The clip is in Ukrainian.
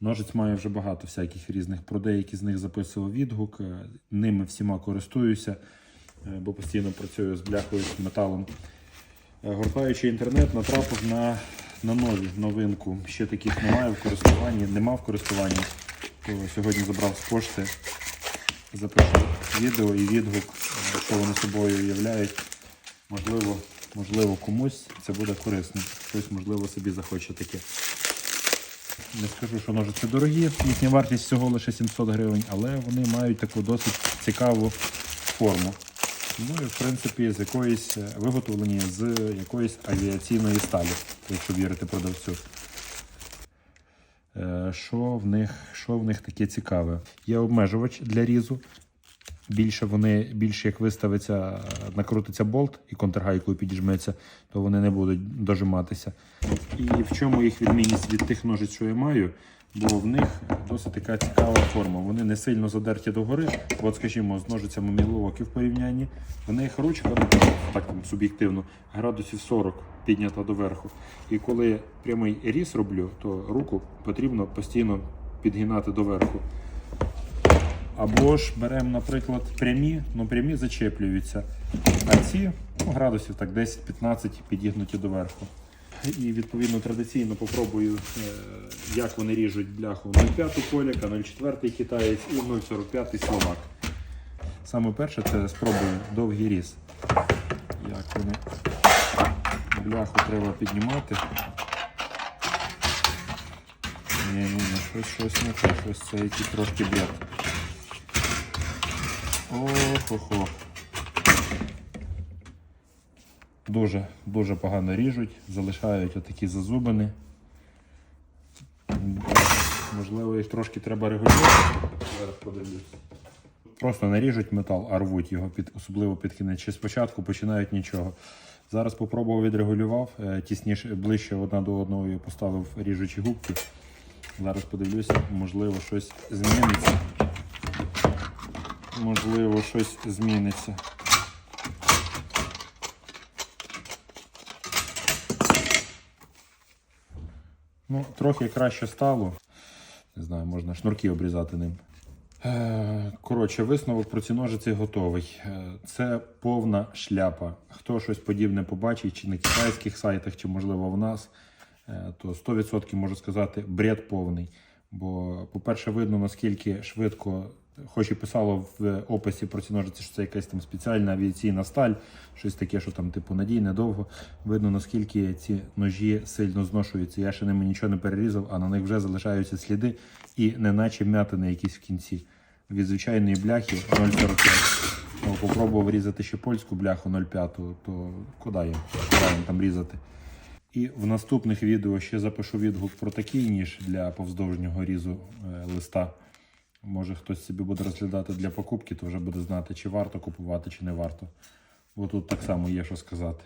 Ножиць має вже багато всяких різних. Про деякі з них записував відгук. Е, Ними всіма користуюся, е, бо постійно працюю з бляхою, з металом. Е, Гортаючи інтернет, натрапив на, на нові новинку. Ще таких немає в користуванні, нема в користуванні. Сьогодні забрав з пошти, запишу відео і відгук, що вони собою являють. Можливо, можливо, комусь це буде корисно. Хтось, можливо, собі захоче таке. Не скажу, що ножиці дорогі, їхня вартість всього лише 700 гривень, але вони мають таку досить цікаву форму. Ну і в принципі з якоїсь е, виготовлені з якоїсь авіаційної сталі, якщо вірити продавцю. Е, Що в них, що в них таке цікаве? Є обмежувач для різу. Більше вони, більше як виставиться, накрутиться болт і контргайкою підіжметься, то вони не будуть дожиматися. І в чому їх відмінність від тих ножиць, що я маю? Бо в них досить така цікава форма. Вони не сильно задерті догори. От, скажімо, з ножицями міловоки в порівнянні. В них ручка, так там суб'єктивно, градусів 40 піднята доверху. І коли прямий різ роблю, то руку потрібно постійно підгинати доверху. Або ж беремо, наприклад, прямі, ну прямі зачеплюються. А ці ну, градусів так 10-15 підігнуті доверху. І відповідно традиційно попробую, е, як вони ріжуть бляху 0,5 поляка, 0,4 китаєць і 0,45 словак. Саме перше це спробую довгий різ. Як вони бляху треба піднімати. Ні, ні, ні, щось, щось не те, щось це якийсь трошки бред. Ох-охо. Дуже, дуже погано ріжуть, залишають отакі зазубини. Можливо, їх трошки треба регулювати. Зараз подивлюсь. Просто не ріжуть метал, а рвуть його, під, особливо під кінець. Чи спочатку починають нічого. Зараз попробував відрегулював, е, тісніше, ближче одна до одного і поставив ріжучі губки. Зараз подивлюся, можливо, щось зміниться. Можливо, щось зміниться. Ну, трохи краще стало. Не знаю, можна шнурки обрізати ним. Е, Коротше, висновок про ці ножиці готовий. Е, Це повна шляпа. Хто щось подібне побачить, чи на китайських сайтах, чи можливо в нас, е, то 100% можу сказати, бред повний. Бо, по-перше, видно, наскільки швидко, хоч і писало в описі про ці ножиці, що це якась там спеціальна авіаційна сталь, щось таке, що там, типу, надійне довго. Видно, наскільки ці ножі сильно зношуються. Я ще ними нічого не перерізав, а на них вже залишаються сліди і неначе м'ятини якісь в кінці. Від звичайної бляхи 0,45. Ну, Попробував різати ще польську бляху 0,5, то куди? Їм там різати? І в наступних відео ще запишу відгук про такий ніж для повздовжнього різу е, листа. Може хтось собі буде розглядати для покупки, то вже буде знати, чи варто купувати, чи не варто. Бо тут так само є що сказати.